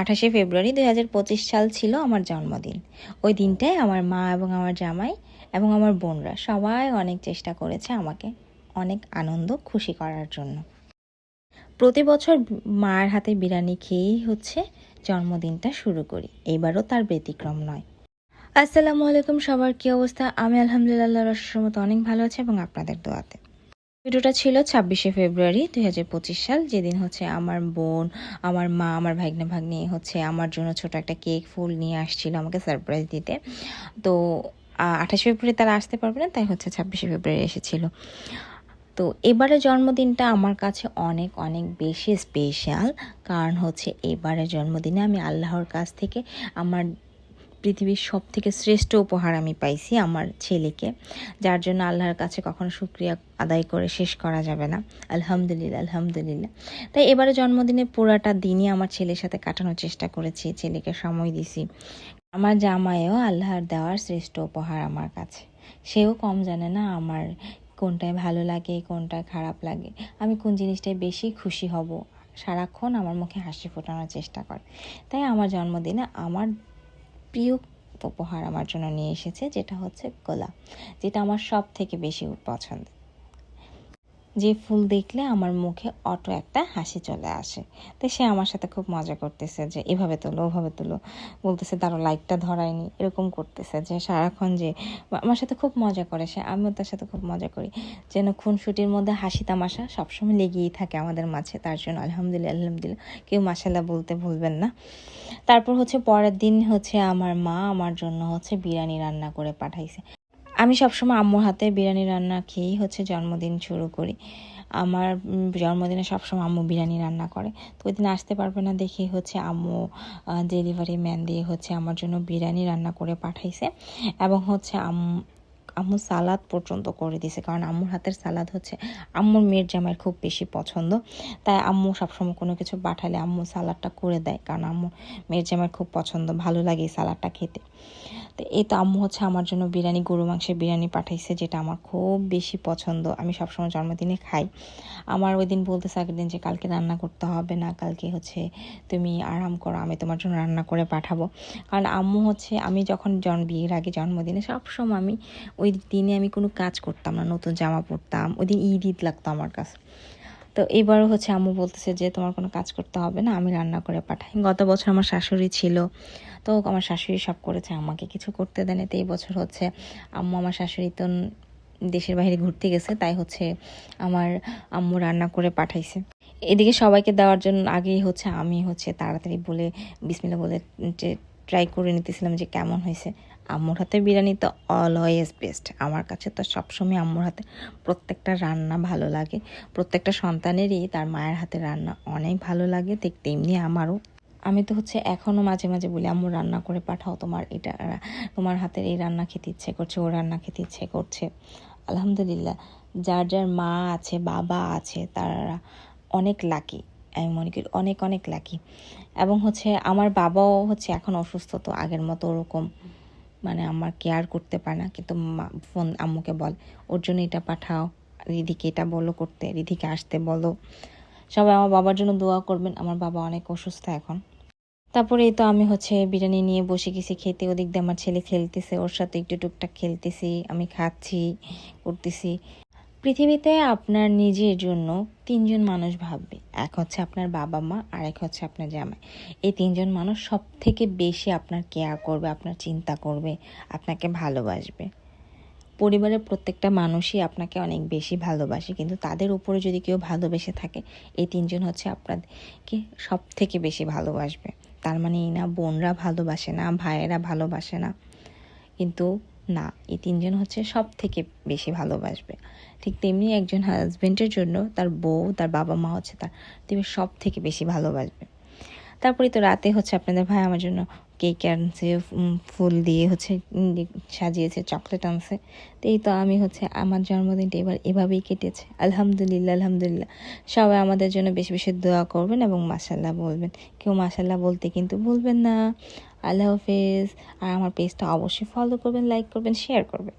আঠাশে ফেব্রুয়ারি দুই হাজার পঁচিশ সাল ছিল আমার জন্মদিন। ওই দিনটায় আমার মা এবং আমার জামাই এবং আমার বোনরা সবাই অনেক চেষ্টা করেছে আমাকে অনেক আনন্দ, খুশি করার জন্য। প্রতি বছর মায়ের হাতে বিরিয়ানি খেয়েই হচ্ছে জন্মদিনটা শুরু করি। এবারও তার ব্যতিক্রম নয়। আসসালামু আলাইকুম সবার, কি অবস্থা? আমি আলহামদুলিল্লাহ রসমত অনেক ভালো আছি এবং আপনাদের দোয়াতে। ভিডিওটা ছিল ছাব্বিশে ফেব্রুয়ারি দুই হাজার পঁচিশ সাল, যেদিন হচ্ছে আমার বোন, আমার মা, আমার ভাগ্নে ভাগ্নি হচ্ছে আমার জন্য ছোট একটা কেক, ফুল নিয়ে আসছিল আমাকে সারপ্রাইজ দিতে। তো আঠাশে ফেব্রুয়ারি তারা আসতে পারবে না, তাই হচ্ছে ছাব্বিশে ফেব্রুয়ারি এসেছিল। তো এবারে জন্মদিনটা আমার কাছে অনেক অনেক বেশি স্পেশাল কারণ হচ্ছে এবারে জন্মদিনে আমি আল্লাহর কাছ থেকে আমার পৃথিবীর সব থেকে শ্রেষ্ঠ উপহার আমি পাইছি আমার ছেলেকে, যার জন্য আল্লাহর কাছে কখনো শুক্রিয়া আদায় করে শেষ করা যাবে না। আলহামদুলিল্লাহ আলহামদুলিল্লাহ। তাই এবারে জন্মদিনে পুরাটা দিনই আমার ছেলের সাথে কাটানোর চেষ্টা করেছি, ছেলেকে সময় দিছি। আমার জামাইও আল্লাহর দেওয়ার শ্রেষ্ঠ উপহার আমার কাছে। সেও কম জানে না আমার কোনটায় ভালো লাগে, কোনটায় খারাপ লাগে। আমি কোন জিনিসটায় বেশি খুশি হব? সারাক্ষণ আমার মুখে হাসি ফোটানোর চেষ্টা করে। তাই আমার জন্মদিনে আমার প্রিয় উপহার আমার জন্য নিয়ে এসেছে, যেটা হচ্ছে গোলাপ যেটা আমার সব থেকে বেশি পছন্দ যে ফুল দেখলে আমার মুখে অটো একটা হাসি চলে আসে। তো সে আমার সাথে খুব মজা করতেছে যে, এভাবে তোলো, ওভাবে তোলো। বলতেছে তারও লাইটটা ধরায়নি এরকম করতেছে যে, সারাক্ষণ যে আমার সাথে খুব মজা করে সে, আমিও তার সাথে খুব মজা করি। যেন খুনসুটির মধ্যে হাসি তামাশা সবসময় লেগেই থাকে আমাদের মাঝে, তার জন্য আলহামদুলিল্লাহ আলহামদুলিল্লাহ। কেউ মাসাল্লাহ বলতে ভুলবেন না। তারপর হচ্ছে পরের দিন হচ্ছে আমার মা আমার জন্য হচ্ছে বিরিয়ানি রান্না করে পাঠাইছে। আমি সবসময় আম্মুর হাতে বিরিয়ানি রান্না খেয়েই হচ্ছে জন্মদিন শুরু করি। আমার জন্মদিনে সবসময় আম্মু বিরিয়ানি রান্না করে। তো ওই দিন আসতে পারবে না দেখে হচ্ছে আম্মু ডেলিভারি ম্যান দিয়ে হচ্ছে আমার জন্য বিরিয়ানি রান্না করে পাঠাইছে এবং হচ্ছে আম্মু আম্মু সালাদ পর্যন্ত করে দিছে। কারণ আম্মুর হাতের সালাদ হচ্ছে আম্মুর মেয়ের জামাইয়ের খুব বেশি পছন্দ। তাই আম্মু সবসময় কোনো কিছু পাঠালে আম্মু সালাদটা করে দেয়। কারণ আম্মু, মেয়ের জামাইয়ের খুব পছন্দ, ভালো লাগে এই সালাদটা খেতে। তো এই তো আম্মু হচ্ছে আমার জন্য বিরিয়ানি গরু মাংসের বিরিয়ানি পাঠাইছে, যেটা আমার খুব বেশি পছন্দ। আমি সবসময় জন্মদিনে খাই। আমার ওই দিন বলতেছে আগের দিন যে, কালকে রান্না করতে হবে না, কালকে হচ্ছে তুমি আরাম করো, আমি তোমার জন্য রান্না করে পাঠাবো। কারণ আম্মু হচ্ছে, আমি যখন জন, বিয়ের আগে জন্মদিনে সবসময় আমি, ওই দিনে আমি কোনো কাজ করতাম না, নতুন জামা পরতাম, ওই দিন ঈদ ঈদ লাগতো আমার কাছে। তো এবারও হচ্ছে আম্মু বলতেছে যে, তোমার কোনো কাজ করতে হবে না, আমি রান্না করে পাঠাই। গত বছর আমার শাশুড়ি ছিল, তো আমার শাশুড়ি সব করেছে, আমাকে কিছু করতে দেয়নি। তো এই বছর হচ্ছে আম্মু আমার শাশুড়ি তো দেশের বাইরে ঘুরতে গেছে, তাই হচ্ছে আমার আম্মু রান্না করে পাঠাইছে। এদিকে সবাইকে দেওয়ার জন্য আগেই হচ্ছে আমি হচ্ছে তাড়াতাড়ি বলে বিসমিল্লা বলে ট্রাই করে নিতেছিলাম যে কেমন হয়েছে। আম্মুর হাতে বিরিয়ানি তো অলওয়েজ বেস্ট আমার কাছে তো সবসময় আম্মুর হাতে প্রত্যেকটা রান্না ভালো লাগে। প্রত্যেকটা সন্তানেরই তার মায়ের হাতে রান্না অনেক ভালো লাগে, ঠিক তেমনি আমারও। আমি তো হচ্ছে এখনও মাঝে মাঝে বলি, আম্মু, রান্না করে পাঠাও তোমার এটা তোমার হাতের এই রান্না খেতে ইচ্ছে করছে, ও রান্না খেতে ইচ্ছে করছে। আলহামদুলিল্লাহ, যার যার মা আছে, বাবা আছে, তারা অনেক লাকি আমি মনে করি অনেক অনেক লাকি এবং হচ্ছে আমার বাবাও হচ্ছে এখন অসুস্থ, তো আগের মতো ওরকম মানে আমার কেয়ার করতে পারে না। কিন্তু ফোন, আম্মুকে বল, ওর জন্য এটা পাঠাও, রিধিকে এটা বলো করতে, রিধিকে আসতে বলো। সবাই আমার বাবার জন্য দোয়া করবেন, আমার বাবা অনেক অসুস্থ এখন। তারপরে তো আমি হচ্ছে বিরিয়ানি নিয়ে বসে গেছি, খেতে ওদিক দিয়ে আমার ছেলে খেলতেছে, ওর সাথে একটু টুকটাক খেলতেছি, আমি খাচ্ছি, করতেছি। পৃথিবীতে আপনার নিজের জন্য তিনজন মানুষ ভাববে। এক হচ্ছে আপনার বাবা মা আর এক হচ্ছে আপনার জামাই। এই তিনজন মানুষ সব থেকে বেশি আপনার কেয়ার করবে, আপনার চিন্তা করবে, আপনাকে ভালোবাসবে। পরিবারের প্রত্যেকটা মানুষই আপনাকে অনেক বেশি ভালোবাসে, কিন্তু তাদের উপরে যদি কেউ ভালোবেসে থাকে, এই তিনজন হচ্ছে আপনাদেরকে সব থেকে বেশি ভালোবাসবে। তার মানে এই না, বোনরা ভালোবাসে না, ভাইয়েরা ভালোবাসে না। কিন্তু না, এই তিনজন হচ্ছে সব থেকে বেশি ভালোবাসবে। ঠিক তেমনি একজন হাজব্যান্ডের জন্য তার বউ, তার বাবা মা হচ্ছে তার তুমি সব থেকে বেশি ভালোবাসবে। তারপরে তো রাতে হচ্ছে আপনাদের ভাই আমার জন্য কেক আনছে ফুল দিয়ে হচ্ছে সাজিয়েছে চকলেট আনছে। তো এই তো আমি হচ্ছে আমার জন্মদিনটা এবার এভাবেই কেটেছে। আলহামদুলিল্লাহ আলহামদুলিল্লাহ। সবাই আমাদের জন্য বেশি বেশি দোয়া করবেন এবং মাসাল্লাহ বলবেন। কেউ মাসাল্লাহ বলতে কিন্তু ভুলবেন না। আল্লাহ হাফেজ। আর আমার পেজটা অবশ্যই ফলো করবেন লাইক করবেন শেয়ার করবেন।